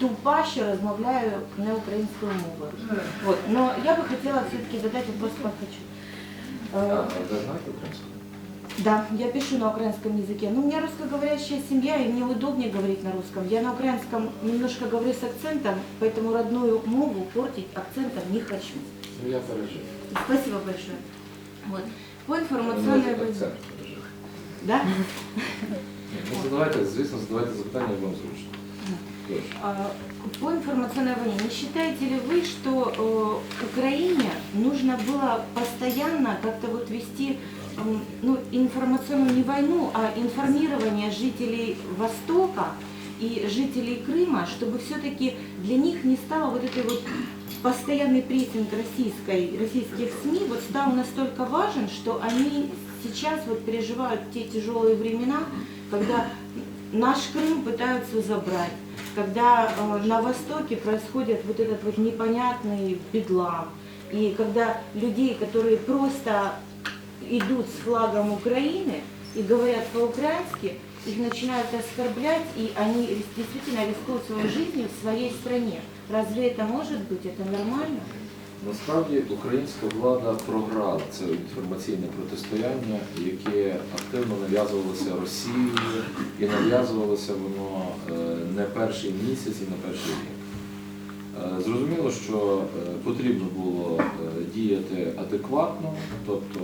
тупаще розмовляю не українською мовою. Вот. Но я бы хотела все-таки задать вопрос Пахачу. А Э, ви знаєте українську? Да, я пишу на украинском языке. Но у меня русскоговорящая семья, и мне удобнее говорить на русском. Я на украинском немножко говорю с акцентом, поэтому родную мову портить акцентом не хочу. Ну я пережив. Спасибо большое. Вот. По Ну, информационной так, войне. це пережив. Да? Ні, Ну, задавайте, звісно, задавайте запитання, як вам зручно. А, По информационной войне, не считаете ли вы, что э, Украине нужно было постоянно как-то вот вести ну, информационную не войну, а информирование жителей Востока и жителей Крыма, чтобы все-таки для них не стало вот этой вот постоянный прессинг российской, российских СМИ вот стал настолько важен, что они сейчас вот переживают те тяжелые времена, когда наш Крым пытаются забрать, когда э, на Востоке происходит вот этот вот непонятный бедлам, и когда людей, которые просто идут с флагом Украины и говорят по-украински, их начинают оскорблять, и они действительно рискуют своей жизнью в своей стране. Разве это может быть? Это нормально? Насправді українська влада програла це інформаційне протистояння, яке активно нав'язувалося Росією і нав'язувалося воно е, не перший місяць і не перший рік. Е, Зрозуміло, що е, потрібно було діяти адекватно, тобто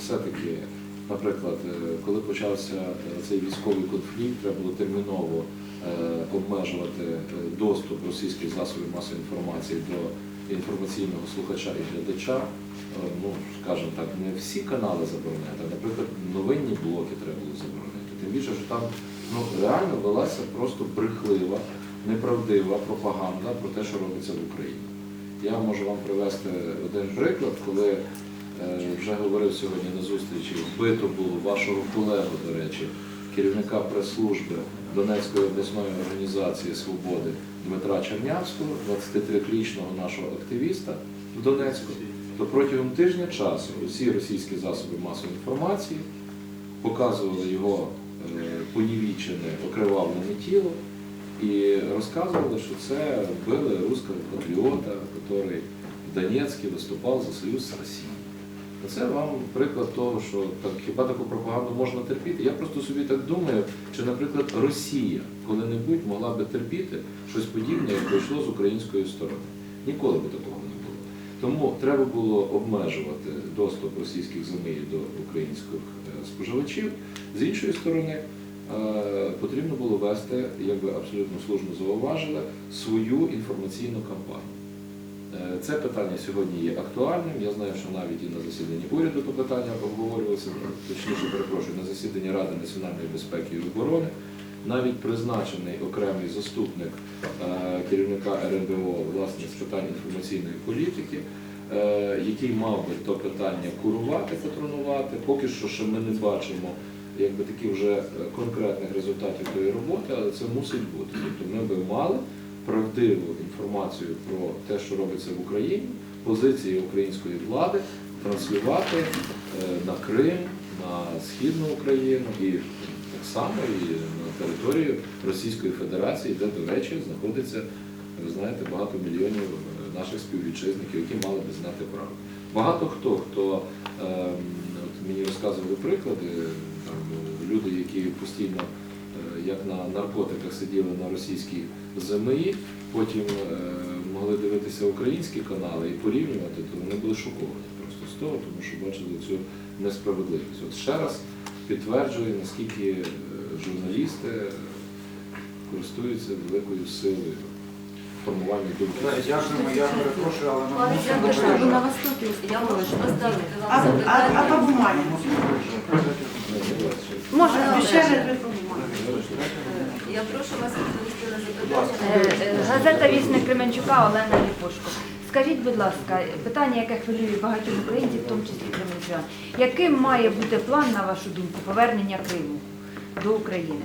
все-таки, наприклад, коли почався цей військовий конфлікт, треба було терміново обмежувати доступ російських засобів масової інформації до інформаційного слухача і глядача. Е, Ну, скажімо так, не всі канали заборонити, а, наприклад, новинні блоки треба було заборонити. Тим більше, що там ну, реально велася просто брехлива, неправдива пропаганда про те, що робиться в Україні. Я можу вам привести один приклад, коли е, вже говорив сьогодні на зустрічі, вбито було вашого колегу, до речі, керівника прес-служби Донецької обласної організації Свободи Дмитра Чернявського, 23-річного нашого активіста в Донецьку, то протягом тижня часу усі російські засоби масової інформації показували його е, понівічене, окривавлене тіло і розказували, що це вбили русского патріота, який в Донецьку виступав за союз з Росією. Це вам приклад того, що так, хіба таку пропаганду можна терпіти. Я просто собі так думаю, чи, наприклад, Росія коли-небудь могла би терпіти щось подібне, як пройшло з української сторони. Ніколи би такого не було. Тому треба було обмежувати доступ російських земель до українських е, споживачів. З іншої сторони, е, потрібно було вести, як ви абсолютно слушно зауважили, свою інформаційну кампанію. Е, Це питання сьогодні є актуальним. Я знаю, що навіть і на засіданні уряду то питання обговорювалося, точніше перепрошую, на засіданні Ради національної безпеки і оборони. Навіть призначений окремий заступник е, керівника РНБО власне з питань інформаційної політики, е, який мав би то питання курувати, патронувати. Поки що ще ми не бачимо якби таких вже конкретних результатів тої роботи, але це мусить бути. Тобто ми би мали правдиву інформацію про те, що робиться в Україні, позиції української влади транслювати е, на Крим, на Східну Україну і так само і на територію Російської Федерації, де, до речі, знаходиться, ви знаєте, багато мільйонів е, наших співвітчизників, які мали би знати правду. Багато хто, хто ем, от мені розказували приклади, там, люди, які постійно як на наркотиках сиділи на російській ЗМІ, потім е, могли дивитися українські канали і порівнювати, то вони були шоковані просто з того, тому що бачили цю несправедливість. От ще раз підтверджує, наскільки е, журналісти користуються великою силою формування думки. Дякуємо, я перепрошую, але ми мусимо бы, на успокоилась. А, по виїжджати. Можно, обещали. Я прошу вас відповісти на запитання. Е, е, Газета Вісник Кременчука Олена Ліпошко. Скажіть, будь ласка, питання, яке хвилює багатьох українців, в тому числі кременчуян. Яким має бути план, на вашу думку, повернення Криму до України?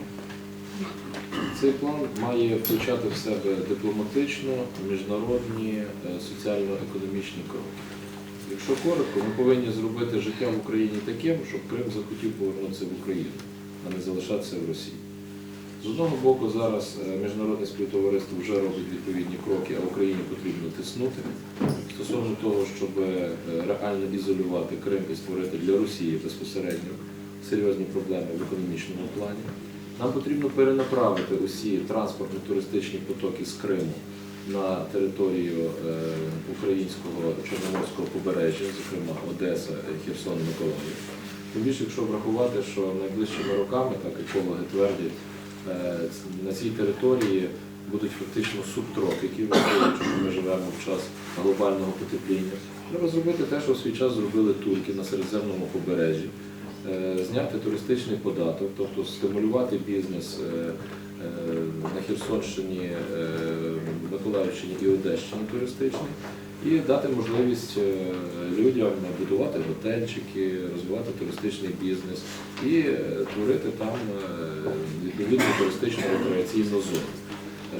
Цей план має включати в себе дипломатично, міжнародні, е, соціально-економічні кроки. Якщо коротко, ми повинні зробити життя в Україні таким, щоб Крим захотів повернутися в Україну, а не залишатися в Росії. З одного боку, зараз е, міжнародне співтовариство вже робить відповідні кроки, а Україні потрібно тиснути стосовно того, щоб е, реально ізолювати Крим і створити для Росії безпосередньо серйозні проблеми в економічному плані. Нам потрібно перенаправити усі транспортно-туристичні потоки з Криму на територію е, українського чорноморського побережжя, зокрема Одеса, Херсон, Миколаїв. Тим якщо врахувати, що найближчими роками, так екологи твердять, на цій території будуть фактично субтропіки, що ми живемо в час глобального потепління. Треба зробити те, що в свій час зробили турки на Середземному побережжі, Е, зняти туристичний податок, тобто стимулювати бізнес е, е, на Херсонщині, е, Миколаївщині і Одещині туристичний, і дати можливість е, людям будувати готельчики, розвивати туристичний бізнес і е, творити там е, відповідну туристичну рекреаційну зону.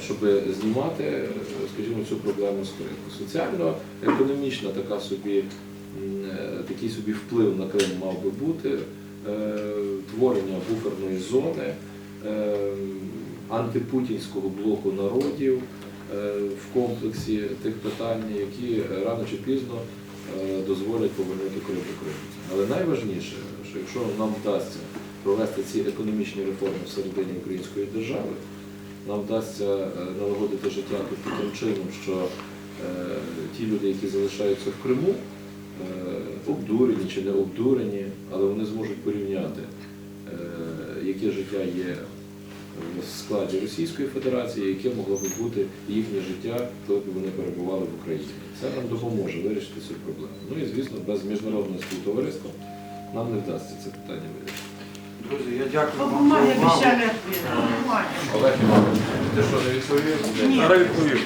Щоб знімати, е, скажімо, цю проблему з Криму. Соціально-економічна така собі е, такий собі вплив на Крим мав би бути, е, творення буферної зони, е, антипутінського блоку народів е, в комплексі тих питань, які рано чи пізно е, дозволять повернути Крим до Криму. Але найважніше, що якщо нам вдасться провести ці економічні реформи всередині української держави, нам вдасться е, налагодити життя таким чином, що е, ті люди, які залишаються в Криму, е, обдурені чи не обдурені, але вони зможуть порівняти, яке життя є в складі Російської Федерації, яке могло би бути їхнє життя, коли б вони перебували в Україні. Це нам допоможе вирішити цю проблему. Ну і звісно, без міжнародного співтовариства нам не вдасться це питання вирішити. Друзі, я дякую По вам за увагу. Олег Іванович, ти що не відповів? Ні. Зараз відповів.